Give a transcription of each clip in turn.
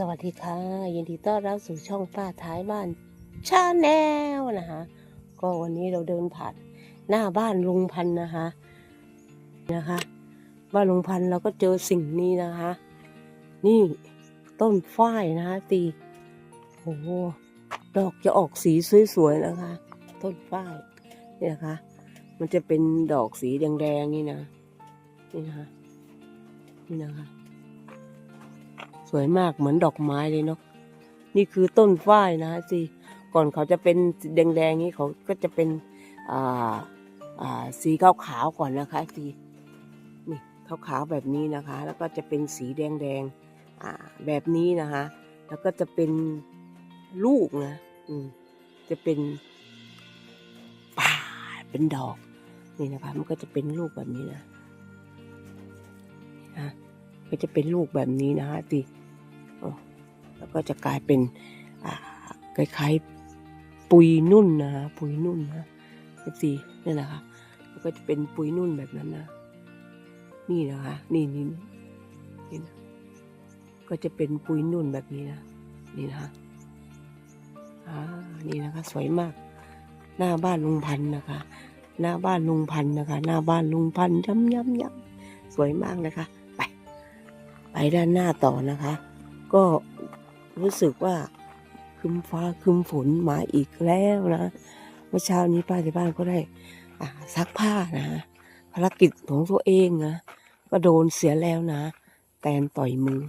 สวัสดีค่ะ ยินดีต้อนรับสู่ช่องป้าท้ายบ้านชาแนลนะคะก็วันนี้เราเดินผ่านหน้าบ้านลุงพันนะคะนะคะ บ้านลุงพันเราก็เจอสิ่งนี้นะคะ นี่ต้นฝ้ายนะคะตีโอ้โหดอกจะออกสีสวยๆนะคะ ต้นฝ้ายนี่นะคะ มันจะเป็นดอกสีแดงๆนี่นะนี่นะคะนี่นะคะ สวยมากเหมือนดอกไม้เลยเนาะนี่คือต้นฝ้ายนะสิก่อนเขาจะเป็นแดงๆนี้เขาก็จะเป็นอ่าอ่าสีขาวๆก่อนนะคะสีนี่ขาวๆแบบนี้นะคะ แล้วก็จะเป็นสีแดงๆอ่าแบบนี้นะคะ แล้วก็จะเป็นลูกนะอืมจะเป็นป่าเป็นดอกนี่นะคะมันก็จะเป็นลูกแบบนี้นะนะก็จะเป็นลูกแบบนี้นะฮะตี แล้วก็จะกลายเป็นคล้ายๆปุยนุ่นนะฮะปุยนุ่นนะสีนี่แหละค่ะแล้วก็จะเป็นปุยนุ่นแบบนั้นนะ นี่นะคะนี่นี่นี่นะก็จะเป็นปุยนุ่นแบบนี้นะนี่นะคะอ่านี่นะคะ สวยมาก หน้าบ้านลุงพันธ์นะคะ หน้าบ้านลุงพันธ์นะคะ หน้าบ้านลุงพันธ์ย้ำย้ำย้ำสวยมากนะคะ ไป ไปด้านหน้าต่อนะคะ ก็ รู้สึกว่าคึมฟ้าคึมฝนมาอีกแล้วนะเมื่อเช้านี้ป้าที่บ้านก็ได้ซักผ้านะภารกิจของตัวเองนะก็โดนเสียแล้วนะ แตนต่อยมือ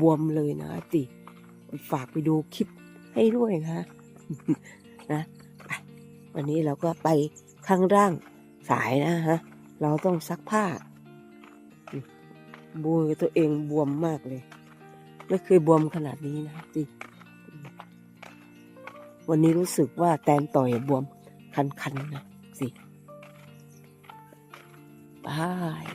บวมเลยนะติฝากไปดูคลิปให้ด้วยนะนะวันนี้เราก็ไปข้างล่างสายนะฮะเราต้องซักผ้าบวมตัวเองบวมมากเลย ไม่เคยบวมขนาดนี้นะจริงวันนี้รู้สึกว่าแตนต่อยบวมคันๆนะสิบาย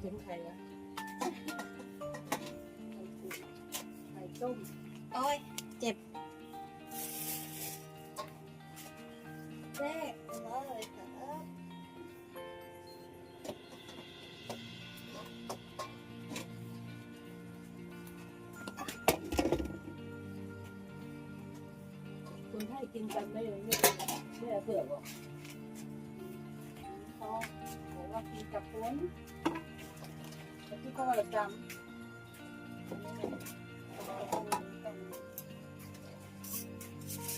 เป็นใครวะไข่ต้มโอ้ยเจ็บแรก กินกันไม่ไม่ไม่เผื่อบอกเขาบอกว่ากินกับปุ้นแต่ที่เขาประจำ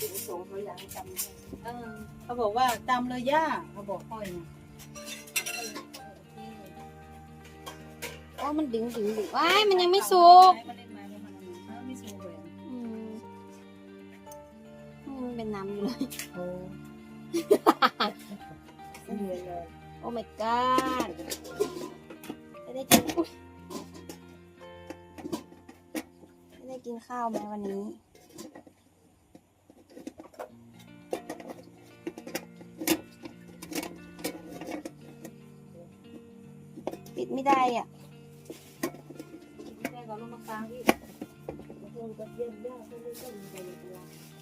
กินสงเขาอยากให้จำได้เออเขาบอกว่าจำเลยย่าเขาบอกค่อยนะโอ้มันดึงดึงดึงว้ายมันยังไม่สุกไม่ได้มาประมาณนั้นไม่สูงเลยอืม มันเป็นน้ำอยู่เลยโอ้เหนื่อยเลยโอ้ my god จะได้กินอุ๊ยจะได้กินข้าวไหมวันนี้ ปิดไม่ได้อะไม่ได้ก็ลงมากลางที่ลงกับเยี่ยมยากก็ไม่ต้องมีอะไรตัวมัน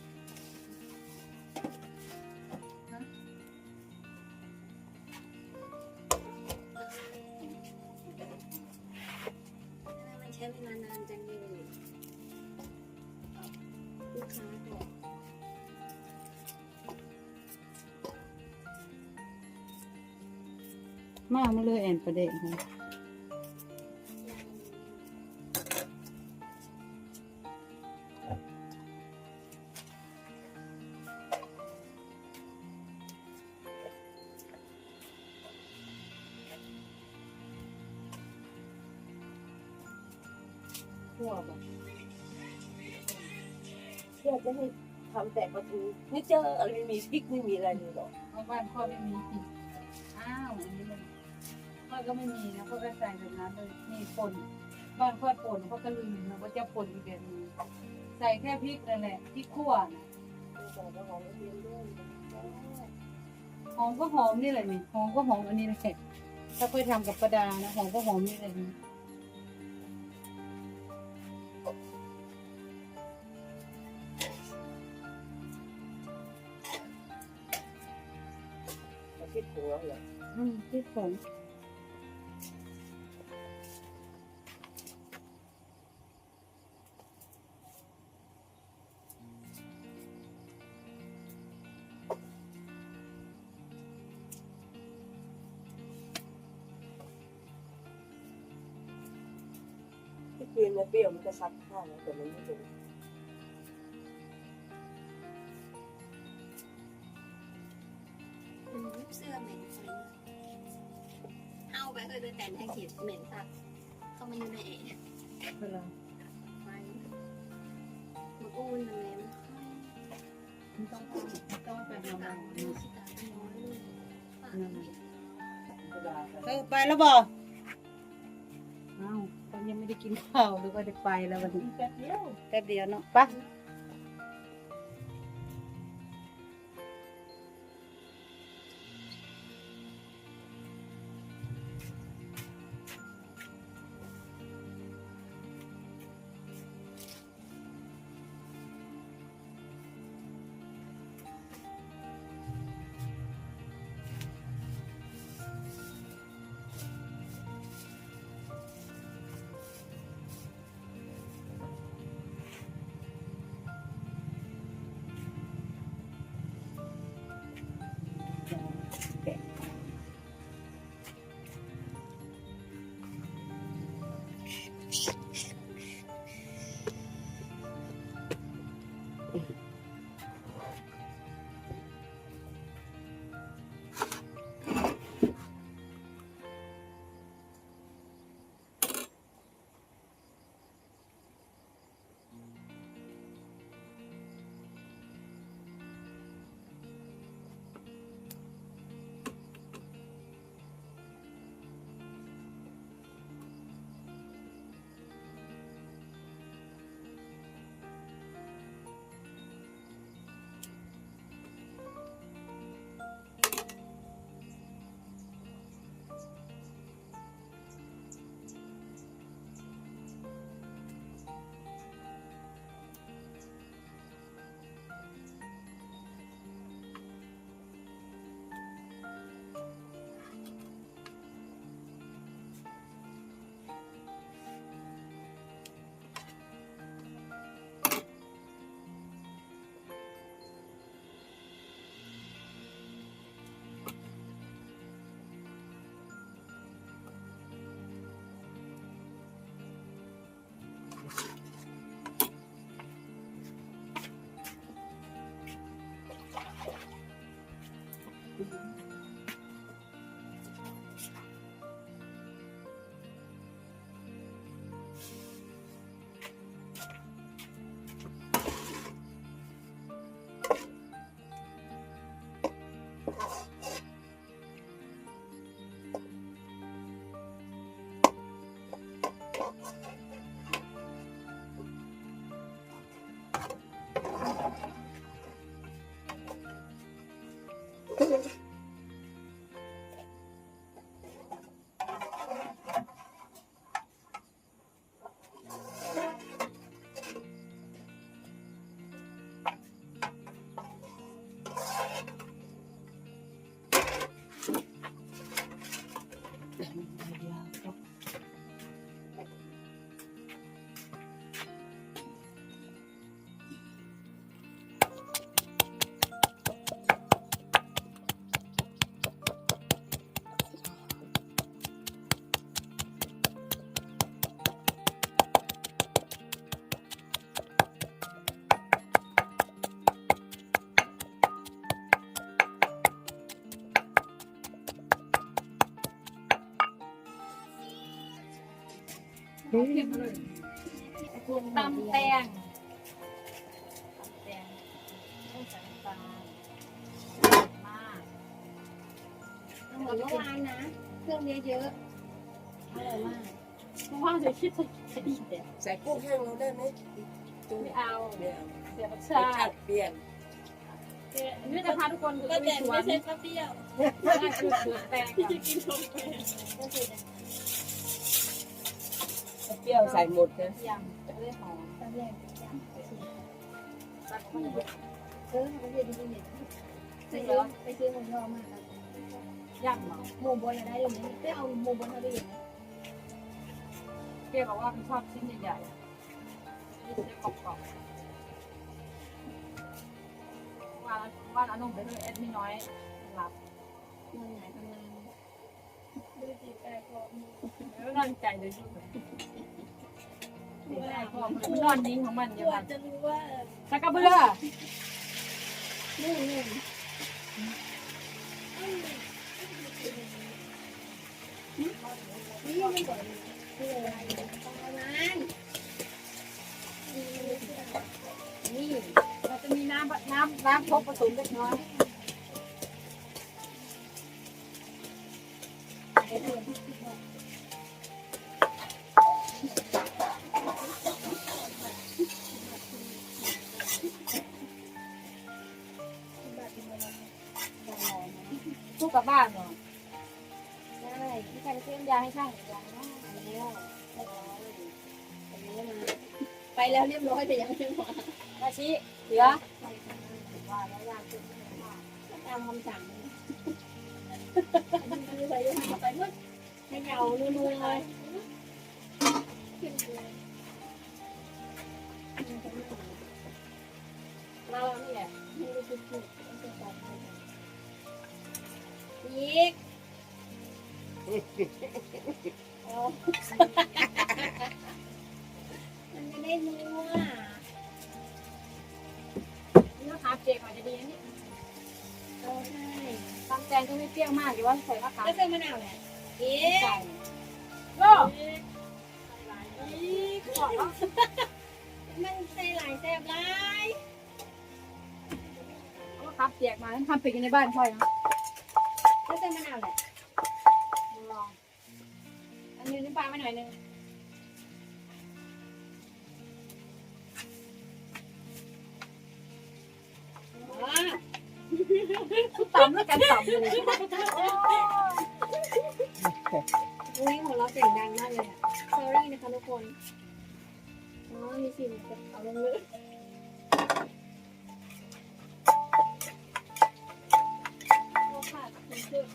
ใช้เวลานจังเลยลูกค้าบอกมากมาเลยแอนประเด็นค่ะ ทั่วแบบเพื่อจะให้ทำแต่ประตูไม่เจออะไรไม่มีพริกไม่มีอะไรเลยหรอกเพราะบ้านพ่อไม่มีกินอ้าวอันนี้เลยพ่อก็ไม่มีนะพ่อก็ใส่แบบนั้นเลยนี่ป่นบ้านพ่อป่นพ่อก็ลืมนะว่าจะป่นอีกแบบนึงใส่แค่พริกนั่นแหละพริกขั่วนะแต่ก็ของเรียนด้วยหอมก็หอมนี่แหละนี่หอมก็หอมอันนี้แหละถ้าเคยทำกับประดานะหอมก็หอมนี่เลยนี่ อืมที่ผงที่คืนนะเปรี้ยวมันจะซักผ้าแล้วแต่มันไม่รู้ เอาไปเคยแต่งให้เขียนเหม็นสักเข้ามาอยู่ในเอ๋เวลาไฟมันอู้นอะไรมันต้องต้องเป็นต่าระงวังมีสิตาน้อยเลยปากเหม็นเออไปแล้วบอกอ้าวเขายังไม่ได้กินข้าวหรือว่าจะไปแล้ววันนี้แป๊บเดียวแป๊บเดียวเนาะไปะเก็บเลยตำแตงแดงต้องใส่น้ำตาลมากต้องบอกเมื่อวานนะ เครื่องเยอะๆอร่อยมากเพราะว่าจะคิดจะดีแต่ใส่กุ้งแห้งเราได้ไหมไม่เอาไม่เอาเสียรสรสชาชาติติเปลี่ยนนี่จะพาทุกคนไปสวนไม่ใช่ข้าวเปรี้ยวนั่นคือสวนแตงก่อนก็คือ เปรี้ยวใส่หมดนะยำจะได้หอมตอนแรกจะไปซื้อตัดมาอย่างเออไปซื้อที่นี่ไปซื้อมมาครับยางเหรอหมูบนอะไรอยู่นี่เปรี้ยวหมูบนเขาไปอยู่ไหนเปี้ยบอกว่ามันชอบชิ้นใหญ่ๆชิ้นกรอบๆว่าว่าอนุ่มไปด้วยเอ็ดไม่น้อยรับนอนไหนทำง นอแล้วนอนใจเลยยุ่งเลยไม่ได้พอมันนอนนิ่งของมันกอย่างว่านั้นจะรู้ว่าสักกระเบือนู่นนู่นนี่ไม่บ่อยคืออะไรประมาณนี่เราจะมีน้ำน้ำน้ำพกผสมเล็กน้อย กกับบ้านเหรอได้ที่ใครเชื่อยาให้ช่างยาแล้วไปแล้วเรียบร้อยแต่ยังไม่มาอาชีเหลือว่าแล้วยาคือตามคำสั่งไปยังไปเมื่อให้เหงานัวๆเลยขึ้นเลยเรานี่แหละไม่รู้จะพูด อีกโอ้มันจะได้นัวเนื้อขาเจกอาจจะดีนะนี่เอาใช่ตำแตงก็ไม่เปรี้ยวมากอยู่ว่าใส่มะขามแล้วเส้นมะนาวเนี่ยอีกใส่โลอีกขอมันใส่หลายแซ่บหลายมะขามเจกมาทำเป็ดอยู่ในบ้านค่อยนะ แล้วเส้นมะนาวเนี่ยลองอันนี้น้ำปลาไม่หน่อยนึงอ๋อตำแล้วกันตำเลยอุ้ยหัวเราะเสียงดังมากเลยอะ sorry นะคะทุกคน อ๋อมีสิ่งจะเอาลงเลย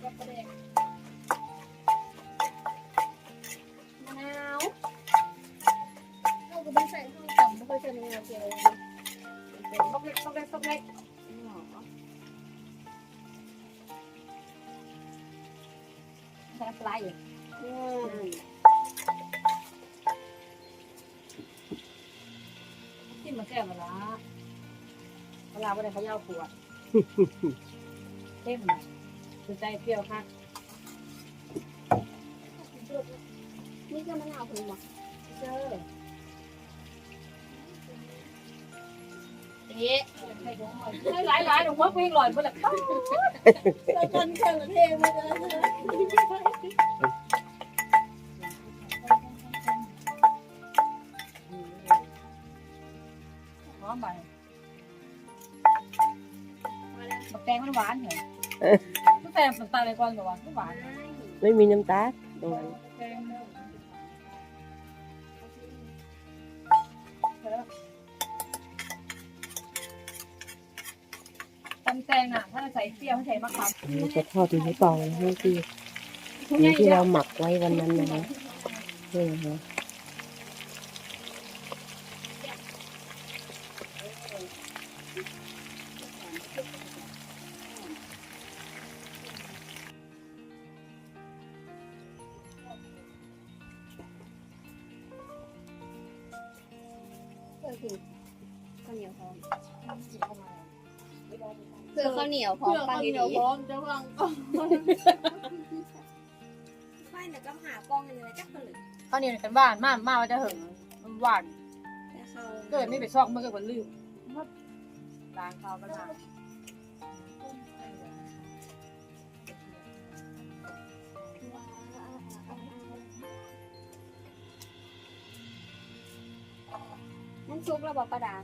กับประเด็นมะนาวเราก็ไม่ใส่ข้าวต่ำไม่ค่อยใส่มะนาวเจียวเลยซกเล็กซกเล็กซกเล็กใส่น้ำปลาอีกอืมที่มันแก้เวลาเวลาวันไหนเขาเย่าขวดเข้มหน่อย คือใจเปรี้ยวค่ะนี่คือมะนาวผงหมกเจอเอ๊ะหลายหลายๆหนูว่าคุยหล่อนไปเลยเราคนเชิงเทมาเลยหอมไปมาแล้วบักแตงมันหวานเหรอตั้ง แต่น้ำตาลในก่อนกับหวานก็หวานไม่มีน้ำตาลตรงนั้นแตงตำแตงอะ ถ้าใส่เปรี้ยวให้ใส่มะขามเราจะทอดหมูเป่านะที่ทุกหอมูย่างที่เดียเราหมักไว้วันนั้นนะคะนี่นะคะ เพื่อคือข้าวเหนียวพร้อมเพื่อข้าวเหนียวพร้อมปังดีพร้อมจะวางก็ไม่แต่ก็หากล้องอะไรจักคนเลยข้าวเหนียวกันบ้านมามาว่าจะหึงมันหวานแต่เขาเกิดไม่ไปซอกมันก็คนลืมล้างข้าวปัญหา นั่นซุปเราบอกประดา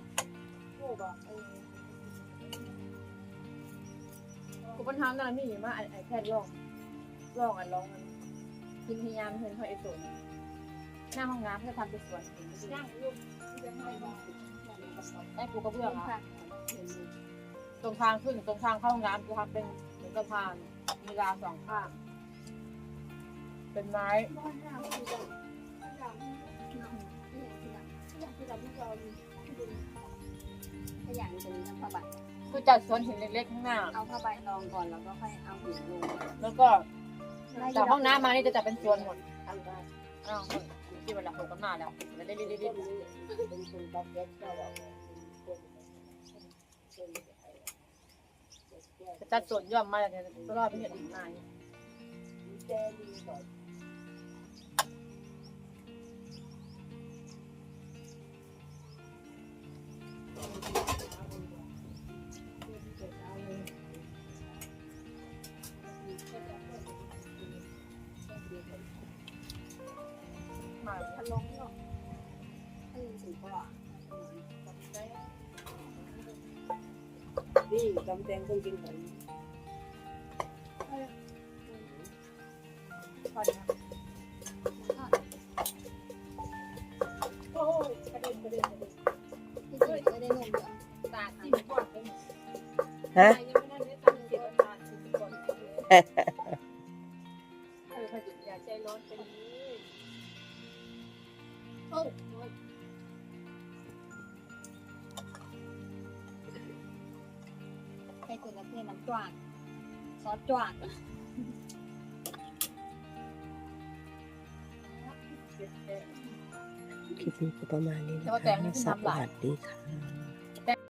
โอ้บ่เออกูปัญหาตอนนั้นมีมาไอ้ไอ้แค่ลองลองอันลองมันกินพยายามเห็นเขาไอ้สวนหน้าห้องน้ำเพื่อทำเป็นสวนนั่งรูปไอ้ปูกระเบื้องค่ะอะตรงทางขึ้นตรงทางเข้าห้องน้ำจะทำเป็นเหมือนสะพานมีราวสองข้างเป็นไม้ ถ้าอย่างนี้จะมีน้ำผ้าใบคือจัดสวนหินเล็กๆข้างหน้า เอาผ้าใบรองก่อนแล้วก็ค่อยเอาหินลงแล้วก็จากห้องน้ำมานี่จะจัดเป็นสวนหมดอ้าวที่เวลาปลูกกันมาแล้วเรื่อยๆจะจัดสวนย่อมมาเนี่ยตลอดเป็นเห็ดหินมาเนี่ หมาพันลงเนาะพันสีกว่านี่กำแดงต้องกินก่อนพอ ฮะยังไม่ได้ได้ตัดเสียตาจิ้มก่อนเออพอหยุดอย่าใจร้อนไปเลยโอ้ยใครตัวนักเรียนน้ำจวานซอสจวานคลิปนี้ก็ประมาณนี้นะคะสวัสดีค่ะ